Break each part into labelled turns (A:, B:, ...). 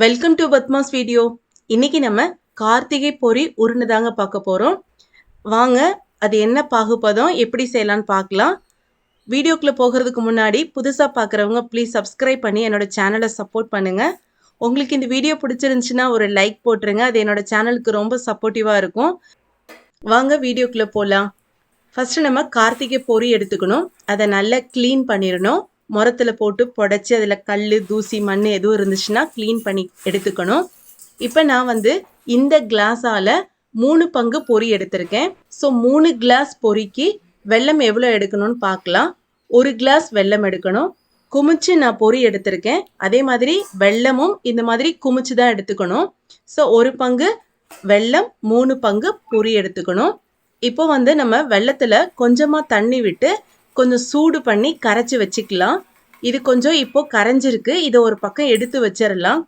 A: Welcome to Padma's video இன்னைக்கு நம்ம கார்த்திகை பொரி உருண்டை தாங்க பார்க்க போகிறோம் வாங்க அது என்ன பாகுபதம் எப்படி செய்யலான்னு பார்க்கலாம். வீடியோக்குள்ளே போகிறதுக்கு முன்னாடி புதுசாக பார்க்குறவங்க ப்ளீஸ் சப்ஸ்கிரைப் பண்ணி என்னோட சேனலை சப்போர்ட் பண்ணுங்கள் உங்களுக்கு இந்த வீடியோ பிடிச்சிருந்துச்சின்னா ஒரு லைக் போட்டுருங்க. அது என்னோடய சேனலுக்கு ரொம்ப சப்போர்ட்டிவாக இருக்கும். வாங்க வீடியோக்குள்ளே போகலாம் ஃபஸ்ட்டு நம்ம கார்த்திகை பொரி எடுத்துக்கணும். அதை நல்லா க்ளீன் பண்ணிடணும். முரத்தில் போட்டு புடச்சி அதில் கல் தூசி மண் எதுவும் இருந்துச்சுன்னா க்ளீன் பண்ணி எடுத்துக்கணும். இப்போ நான் வந்து இந்த கிளாஸால் மூணு பங்கு பொரி எடுத்திருக்கேன். ஸோ மூணு கிளாஸ் பொரிக்கு வெல்லம் எவ்வளோ எடுக்கணும்னு பார்க்கலாம். ஒரு கிளாஸ் வெல்லம் எடுக்கணும். குமிச்சு நான் பொரி எடுத்திருக்கேன். அதே மாதிரி வெல்லமும் இந்த மாதிரி குமிச்சு தான் எடுத்துக்கணும். ஸோ ஒரு பங்கு வெல்லம் மூணு பங்கு பொரி எடுத்துக்கணும். இப்போ வந்து நம்ம வெள்ளத்தில் கொஞ்சமாக தண்ணி விட்டு கொஞ்சம் சூடு பண்ணி கரைச்சி வச்சுக்கலாம். இது கொஞ்சம் இப்போ கரைஞ்சிருக்கு. இதை ஒரு பக்கம் எடுத்து வச்சிடலாம்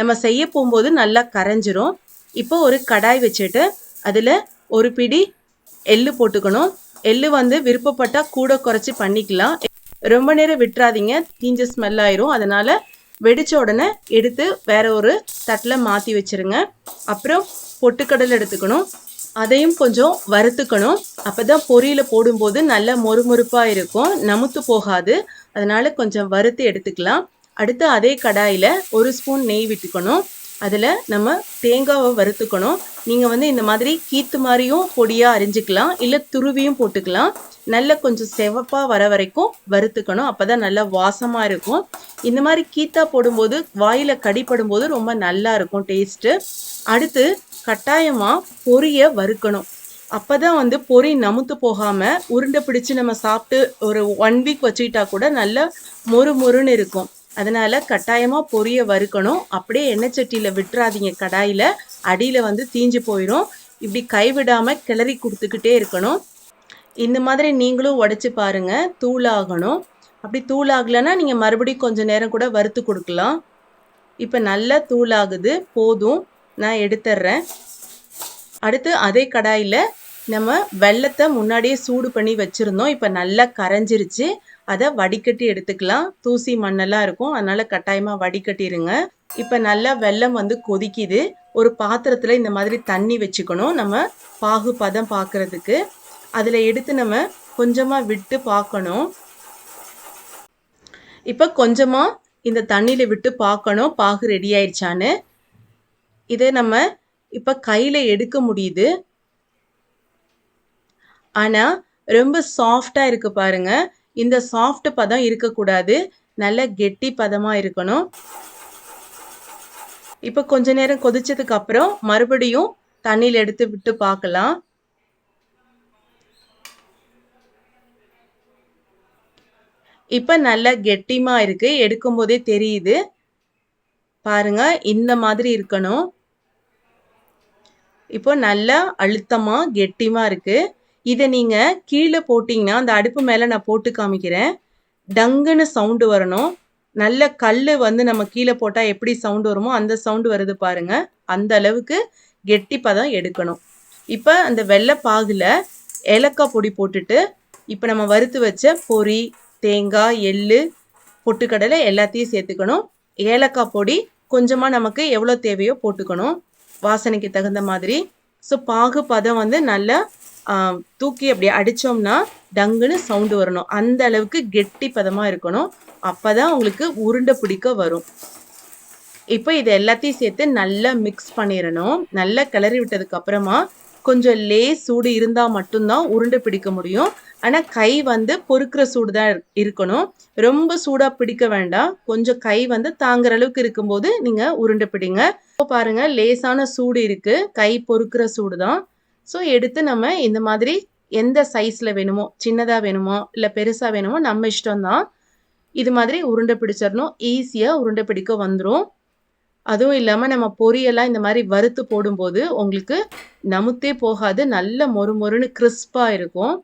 A: நம்ம செய்ய போகும்போது நல்லா கரைஞ்சிரும். இப்போ ஒரு கடாய் வச்சுட்டு அதில் ஒரு பிடி எள்ளு போட்டுக்கணும். எள்ளு வந்து விருப்பப்பட்டால் கூட குறைச்சி பண்ணிக்கலாம். ரொம்ப நேரம் விட்டுறாதீங்க. தீஞ்ச ஸ்மெல் ஆயிரும். அதனால் வெடித்த உடனே எடுத்து வேற ஒரு தட்டில் மாற்றி வச்சிருங்க. அப்புறம் பொட்டுக்கடலை எடுத்துக்கணும். அதையும் கொஞ்சம் வறுத்துக்கணும். அப்போ தான் பொரியில் போடும்போது நல்லா மொறுமொறுப்பாக இருக்கும். நமுத்து போகாது. அதனால் கொஞ்சம் வறுத்து எடுத்துக்கலாம். அடுத்து அதே கடாயில் ஒரு ஸ்பூன் நெய் விட்டுக்கணும். அதில் நம்ம தேங்காவை வறுத்துக்கணும். நீங்கள் வந்து இந்த மாதிரி கீத்து மாதிரியும் பொடியாக அரிஞ்சிக்கலாம். இல்லை துருவியும் போட்டுக்கலாம். நல்லா கொஞ்சம் செவப்பாக வர வரைக்கும் வறுத்துக்கணும். அப்போ தான் நல்லா வாசமாக இருக்கும். இந்த மாதிரி கீத்தா போடும்போது வாயில் கடிப்படும் போது ரொம்ப நல்லா இருக்கும் டேஸ்ட்டு. அடுத்து கட்டாயமாக பொரிய வறுக்கணும். அப்போ தான் வந்து பொரி நமுத்து போகாமல் உருண்டை பிடிச்சு நம்ம சாப்பிட்டு ஒரு ஒன் வீக் வச்சுக்கிட்டா கூட நல்லா மொறு மொறுன்னு இருக்கும். அதனால் கட்டாயமாக பொரியை வறுக்கணும். அப்படியே எண்ணெய் சட்டியில் விட்டுறாதீங்க. கடாயில் அடியில் வந்து தீஞ்சு போயிடும் இப்படி கைவிடாமல் கிளறி கொடுத்துக்கிட்டே இருக்கணும். இந்த மாதிரி நீங்களும் உடச்சி பாருங்கள் தூளாகணும். அப்படி தூளாகலைன்னா நீங்கள் மறுபடியும் கொஞ்சம் நேரம் கூட வறுத்து கொடுக்கலாம். இப்போ நல்லா தூளாகுது. போதும். நான் எடுத்துட்றேன் அடுத்து அதே கடாயில் நம்ம வெள்ளத்தை முன்னாடியே சூடு பண்ணி வச்சுருந்தோம். இப்போ நல்லா கரைஞ்சிருச்சு. அதை வடிகட்டி எடுத்துக்கலாம். தூசி மண்ணெல்லாம் இருக்கும். அதனால் கட்டாயமாக வடிகட்டிடுங்க இப்போ நல்லா வெள்ளம் வந்து கொதிக்குது. ஒரு பாத்திரத்தில் இந்த மாதிரி தண்ணி வச்சுக்கணும். நம்ம பாகு பதம் பார்க்குறதுக்கு அதில் எடுத்து நம்ம கொஞ்சமாக விட்டு பார்க்கணும் இப்போ கொஞ்சமாக இந்த தண்ணியில் விட்டு பார்க்கணும் பாகு ரெடி ஆயிடுச்சான்னு இதை நம்ம இப்போ கையில் எடுக்க முடியுது. ஆனால் ரொம்ப சாஃப்டாக இருக்கு பாருங்க. இந்த சாஃப்ட் பதம் இருக்கக்கூடாது. நல்ல கெட்டி பதமாக இருக்கணும். இப்போ கொஞ்ச நேரம் கொதிச்சதுக்கு அப்புறம் மறுபடியும் தண்ணியில் எடுத்து விட்டு பார்க்கலாம். இப்போ நல்ல கெட்டிமா இருக்கு. எடுக்கும் போதே தெரியுது. பாருங்க இந்த மாதிரி இருக்கணும். இப்போ நல்லா அழுத்தமாக கெட்டிமா இருக்குது இதை நீங்கள் கீழே போட்டிங்கன்னா அந்த அடுப்பு மேலே நான் போட்டு காமிக்கிறேன். டங்குன்னு சவுண்டு வரணும். நல்ல கல் வந்து நம்ம கீழே போட்டால் எப்படி சவுண்டு வருமோ அந்த சவுண்டு வருது பாருங்க. அந்த அளவுக்கு கெட்டி பதம் எடுக்கணும். இப்போ அந்த வெள்ளை பாகில் ஏலக்காய் பொடி போட்டுட்டு இப்போ நம்ம வறுத்து வச்ச பொரி தேங்காய் எள்ளு பொட்டுக்கடலை எல்லாத்தையும் சேர்த்துக்கணும். ஏலக்காய் பொடி கொஞ்சமாக நமக்கு எவ்வளோ தேவையோ போட்டுக்கணும். வாசனைக்கு தகுந்த மாதிரி. ஸோ பாகு பதம் வந்து நல்லா தூக்கி அப்படி அடித்தோம்னா டங்குன்னு சவுண்டு வரணும். அந்த அளவுக்கு கெட்டி பதமாக இருக்கணும். அப்போ தான் உங்களுக்கு உருண்டை பிடிக்க வரும். இப்போ இது எல்லாத்தையும் சேர்த்து நல்லா மிக்ஸ் பண்ணிடணும். நல்லா கிளறி விட்டதுக்கு அப்புறமா கொஞ்சம் லே சூடு இருந்தால் மட்டும்தான் உருண்டை பிடிக்க முடியும். ஆனால் கை வந்து பொறுக்கிற சூடு தான் இருக்கணும். ரொம்ப சூடாக பிடிக்க வேண்டாம். கொஞ்சம் கை வந்து தாங்குற அளவுக்கு இருக்கும்போது நீங்கள் உருண்டை பிடிங்க. இப்போ பாருங்கள் லேசான சூடு இருக்குது கை பொறுக்கிற சூடு தான் ஸோ எடுத்து நம்ம இந்த மாதிரி எந்த சைஸில் வேணுமோ சின்னதாக வேணுமோ இல்லை பெருசாக வேணுமோ நம்ம இஷ்டம்தான். இது மாதிரி உருண்டை பிடிச்சிடணும். ஈஸியாக உருண்டை பிடிக்க வந்துடும் அதுவும் இல்லாமல் நம்ம பொரியெல்லாம் இந்த மாதிரி வறுத்து போடும்போது உங்களுக்கு நமுத்தே போகாது. நல்ல மொறு மொறுன்னு கிறிஸ்பாக இருக்கும்.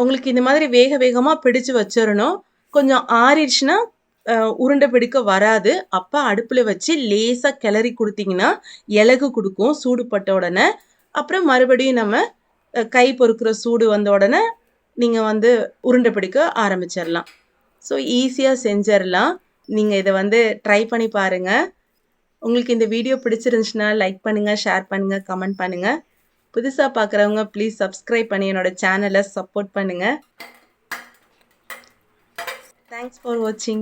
A: உங்களுக்கு இந்த மாதிரி வேக வேகமாக பிடிச்சு வச்சிடணும். கொஞ்சம் ஆறிடுச்சுன்னா உருண்டை பிடிக்க வராது. அப்போ அடுப்பில் வச்சு லேசாக கிளறி கொடுத்தீங்கன்னா இலகு கொடுக்கும் சூடுபட்ட உடனே. அப்புறம் மறுபடியும் நம்ம கை பொறுக்கிற சூடு வந்த உடனே நீங்கள் வந்து உருண்டை பிடிக்க ஆரம்பிச்சிடலாம் ஸோ ஈஸியாக செஞ்சிடலாம் நீங்கள் இதை வந்து ட்ரை பண்ணி பாருங்கள் உங்களுக்கு இந்த வீடியோ பிடிச்சிருந்துச்சுன்னா லைக் பண்ணுங்கள் ஷேர் பண்ணுங்கள் கமெண்ட் பண்ணுங்கள் புதுசாக பார்க்குறவங்க ப்ளீஸ் சப்ஸ்கிரைப் பண்ணி என்னோடய சேனலை சப்போர்ட் பண்ணுங்கள் தேங்க்ஸ் ஃபார் வாட்சிங்